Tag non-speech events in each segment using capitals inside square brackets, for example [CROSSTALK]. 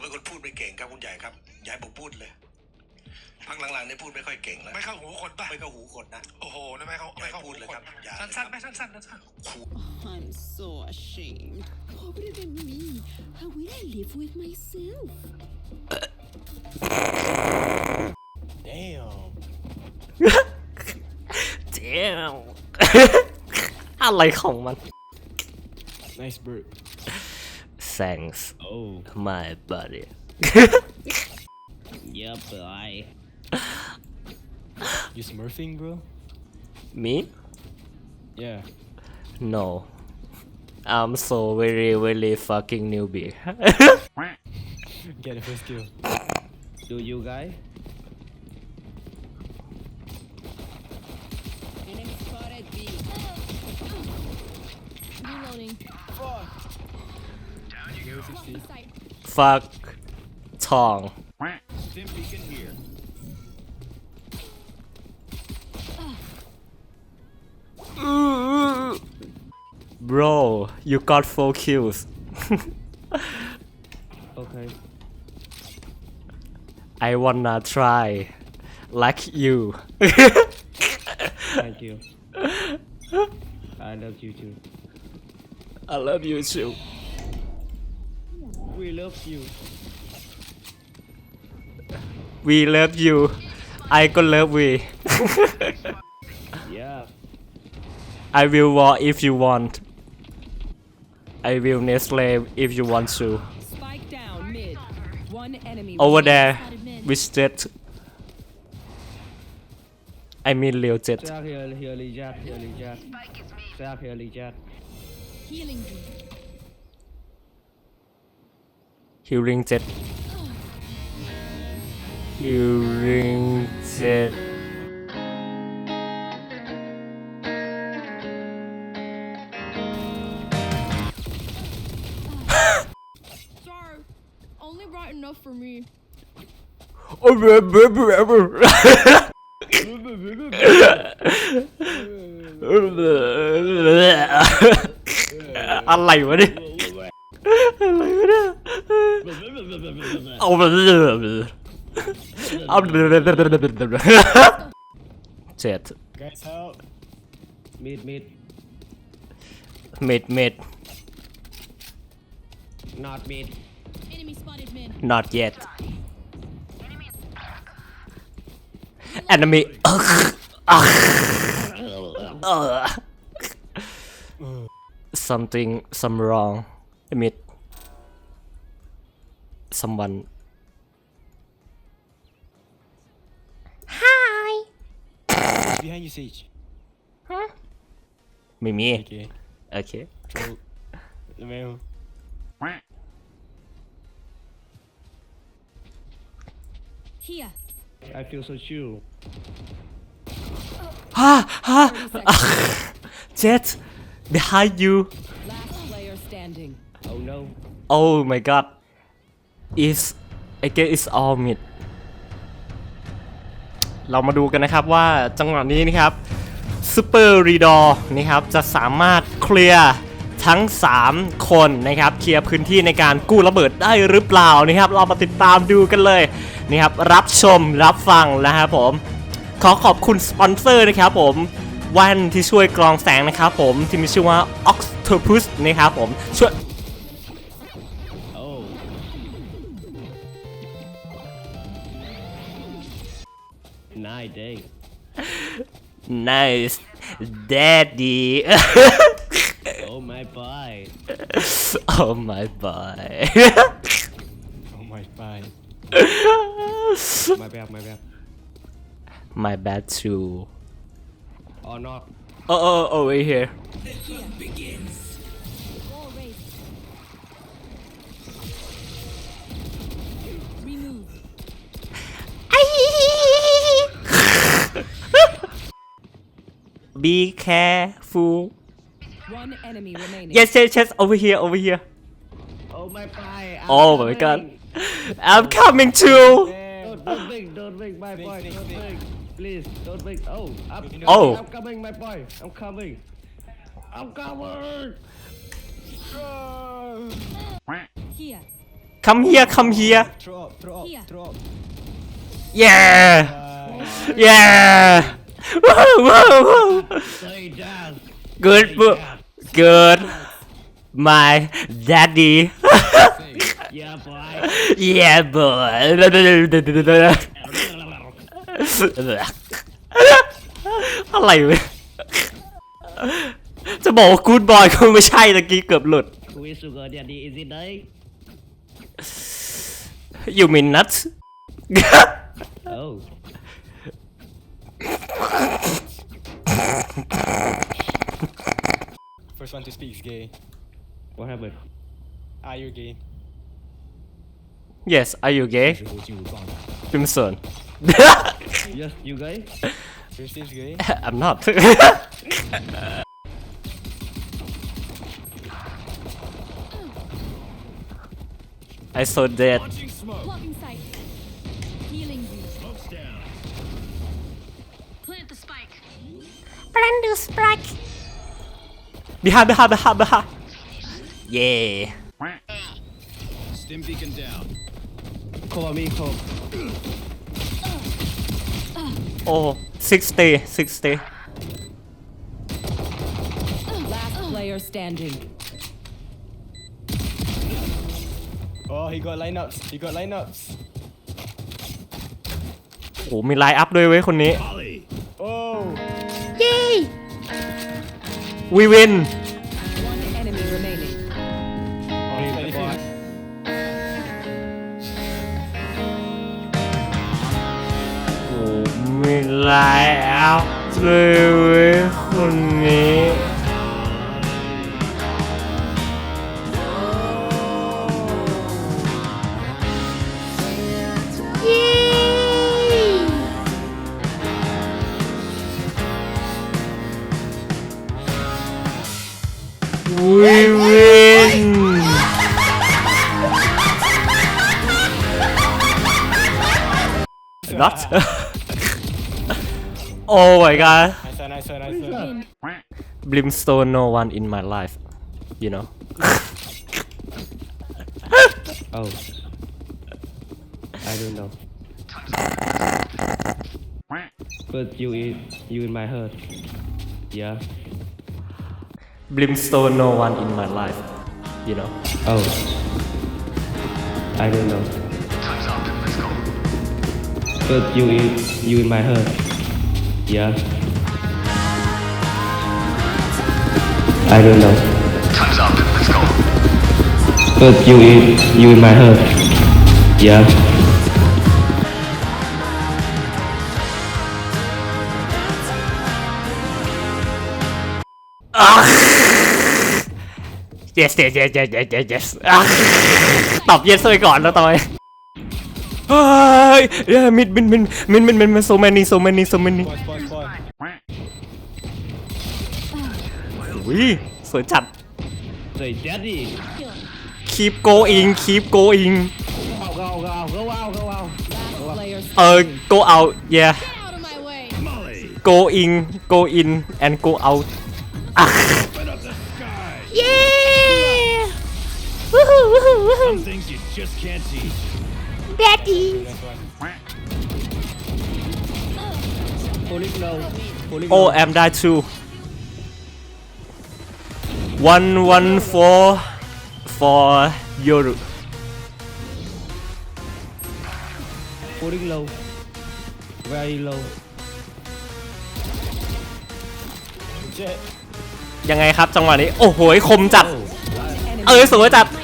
เป็นคนพูดไม่เก่งครับคุณใหญ่ครับอย้ายผมพูดเลยพักหลังๆเนี่ยพูดไม่ค่อยเก่งแล้วไม่เข้าหูคนป่ะไม่เข้าหูคนนะโอ้โหนั่นไม่เข้าไม่เข้าหูอย่าให้พูดเลยคครันบอย่าสั้นๆไหมสั้นๆสั้น I'm so ashamed. What would it be me? How will I live with myself? Damn. Damn อะไรของมัน Nice bird. Thanks Oh. my buddy [LAUGHS] Yeah, boy. [LAUGHS] You smurfing, bro? me Yeah. no I'm so very very fucking newbie [LAUGHS] Get a first kill. Do you guy? Enemy spotted B. Reloading. Zero Fuck Tong. Bro, you got four kills. [LAUGHS] okay. I wanna try, like you. Thank you. [LAUGHS] I love you too. I love you too. We love you. we love you I I ก็ love we Yeah. I will war if you want I will Nestle if you want to Spike down mid. One enemy. over there which jet I mean real jet Jack here, here, Lee Jack, here, Lee Jack. Jack here, Lee Jack. Healing B. healing jet healing jet Sorry. Only bright enough for me. Oh, blah, blah, blah, blah.อะไรวะเนี่ย อะไรวะเนี่ยเอาไปเอาเจ็ด Guys, help. Mid, mid. เม็ดเม็ด Not mid. Enemy spotted mid. not yet enemy เออเออ [LAUGHS] something some wrong admit someone Behind you, Sage. ไม่มี Okay. โอเค Troll. The mail. Here. I feel so chill. [LAUGHS] Jet behind you Last player standing. Oh no. oh my god is I guess it's all mid เรามาดูกันนะครับว่าจังหวะนี้นะครับซูเปอร์รีดอร์นะครับจะสามารถเคลียร์ทั้ง 3 คนนะครับเคลียร์พื้นที่ในการกู้ระเบิดได้หรือเปล่านะครับ เรามาติดตามดูกันเลยนะครับรับชมรับฟังนะครับผม ขอขอบคุณสปอนเซอร์นะครับผมแว่นที่ช่วยกรองแสงนะครับผมที่มีชื่อว่า Octopus นะครับผมช่วย Oh. Nice day. Nice Daddy [LAUGHS] Oh my boy. [LAUGHS] Oh my boy [LAUGHS] Oh my god. My bad, my bad. My bad too oh, Or not. Oh oh oh over here Wall Be careful One enemy remaining. Yes yes yes over here over here Oh my boy. I'm Oh my god coming. I'm coming too Don't, don't blink, don't blink, my boy, snake, don't snake. blink. Please, don't blink. Oh, I'm, Oh. I'm coming, my boy. I'm coming. I'm coming. Here. come here come here Throw up, throw up, Here. throw up. yeah Uh, yeah Woo, woo, woo. Say down. good bo- good my daddy Yeah, boy. yeah boy อะไรเว้ยจะบอกว่า good boy ก็ไม่ใช่ตะกี้เกือบหลุด Sweet sugar daddy, is it day? you mean nuts [LAUGHS] To speak gay. What happened? Are you gay? Yes, are you gay? Crimson. Yes, you [LAUGHS] gay? Christian's [LAUGHS] gay? I'm not. [LAUGHS] I saw that. Healing. Smoke's down. Plant the spike. Plant the spike. Behind behind behind behind yeah Cover me, cover. oh 60 60 Last player standing. Oh, he got lineups. He got lineups. โอ้มีไลน์อัพด้วยเว้ยคนนี้ วีวินไม่ไล่เอาเลยคนนี้ We win! Not? [LAUGHS] oh my god. Nice one, nice one, nice one. Brimstone, no one in my life. You know? [LAUGHS] Oh. I don't know. But you in, you in my heart. Yeah. Brimstone, no one in my life. You know? Oh. I don't know. But you you in my heart. Yeah. I don't know. time's up let's go But you in, you in my heart. Yeah. Yes yes yes yes yes yes yes อะตอบ yes ไปก่อนแล้วต่อยเฮ้ยเอ้ยมิดมิดมิดมิดมิดมิดมิด so many so many so many Spawn, spawn, spawn. วิสวยจัด Say daddy. keep going keep going Go, go, go, go out, go out. Last player เออ go out yeah Out of my way. go in go in and go out อะ yeah Woohoo, woohoo, woohoo. Daddy Nice one. Pulling low. Pulling Oh, low. I'm die too. One one four for Yoru. Pulling low. Very low. Jet. ยังไงครับจังหวะนี้ โอ้โหคมจัด enemy. เอ้ยสวยจัด Nah, finish, finish.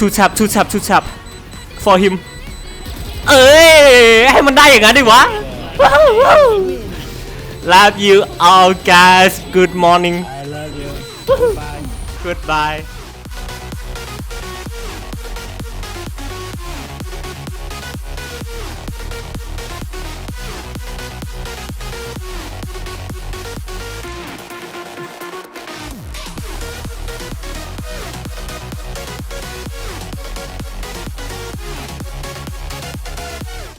ชูชับชูชับชูชับ for him เอ้ยให้มันได้อย่างนั้นดิวะ Love you all guys good morning I love you. Bye. goodbye